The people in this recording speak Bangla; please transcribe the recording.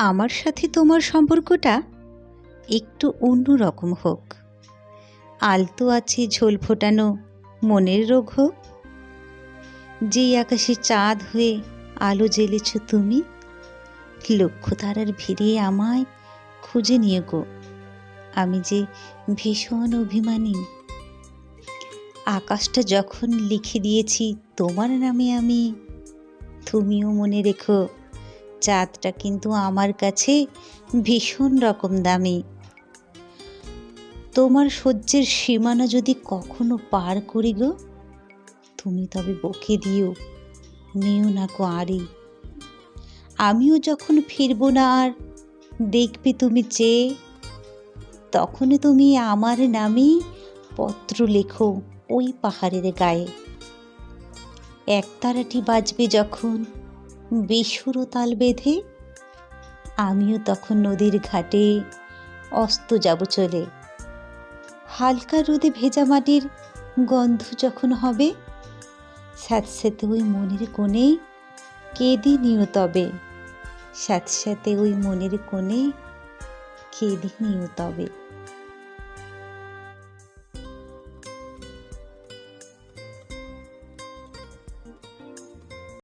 আমার সাথে তোমার সম্পর্কটা একটু অন্য রকম হোক। আলতো আছে, ঝোল ফোটানো, মনের রোগ হোক। যেই আকাশে চাঁদ হয়ে আলো জ্বেলেছ তুমি লক্ষ্য তারার ভিড়ে আমায় খুঁজে নিয়ে গো। আমি যে ভীষণ অভিমানী। আকাশটা যখন লিখে দিয়েছি, তোমার নামে আমি, তুমিও মনে রেখো চাঁদটা কিন্তু আমার কাছে ভীষণ রকম দামি। তোমার সহ্যের সীমানা যদি কখনো পার করি গো, তুমি তবে বকে দিও, নিও না কো আরে আমিও যখন ফিরবো না আর দেখবে তুমি চেয়ে তখন তুমি আমার নামেই পত্র লেখো ওই পাহাড়ের গায়ে। একতারাটি বাজবে যখন বেসুর তাল বেঁধে আমিও তখন নদীর ঘাটে অস্ত যাব চলে। হালকা রোদে ভেজা মাটির গন্ধ যখন হবে স্যাঁতস্যাঁতে ওই মনের কোণে কেঁদে নিও তবে? স্যাঁতস্যাঁতে ওই মনের কোণে কেঁদে নিও তবে?